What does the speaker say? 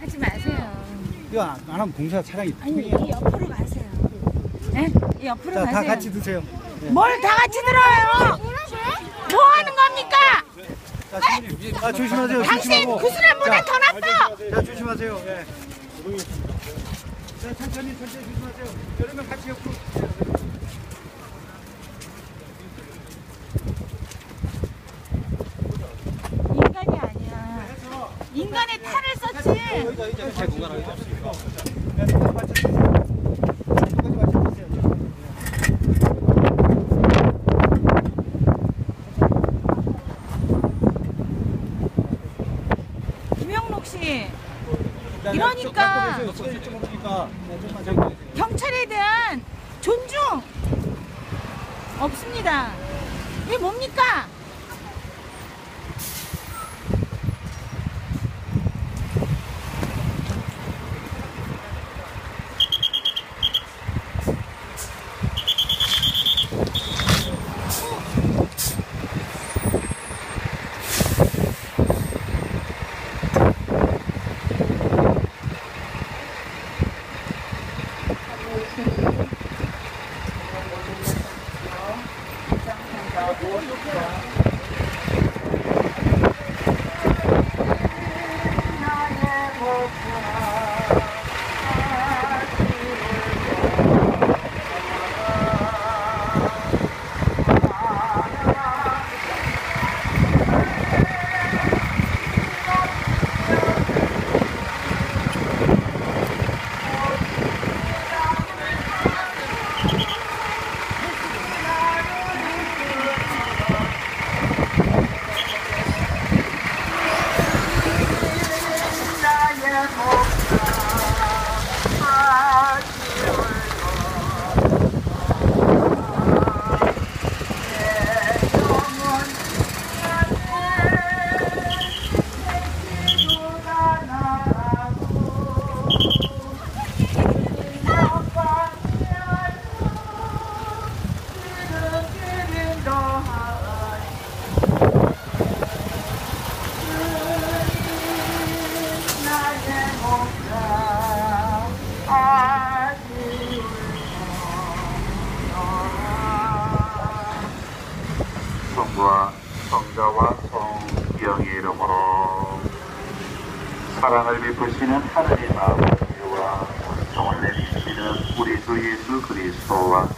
하지 마세요. 이거 안, 안 하면 공사 차량이 아니 이 옆으로 가세요. 네? 이 옆으로 자, 가세요. 다 같이 드세요. 네. 뭘 다 같이 들어요? 뭐 하는 겁니까? 자, 신부님. 아, 조심하세요. 당신 조심하고. 그 사람보다 자, 더 나빠. 자, 조심하세요. 예. 자, 천천히, 천천히 조심하세요. 여러 명 같이 옆으로. 인간이 아니야. 인간의 탈을 썼지. 김영록 씨, 자, 이러니까. 경찰에 대한 존중 없습니다. 이게 뭡니까? 성 성자와 성령의 이름으로 사랑을 베푸시는 하나님 아버지와 정을 내리시는 우리 주 예수 그리스도와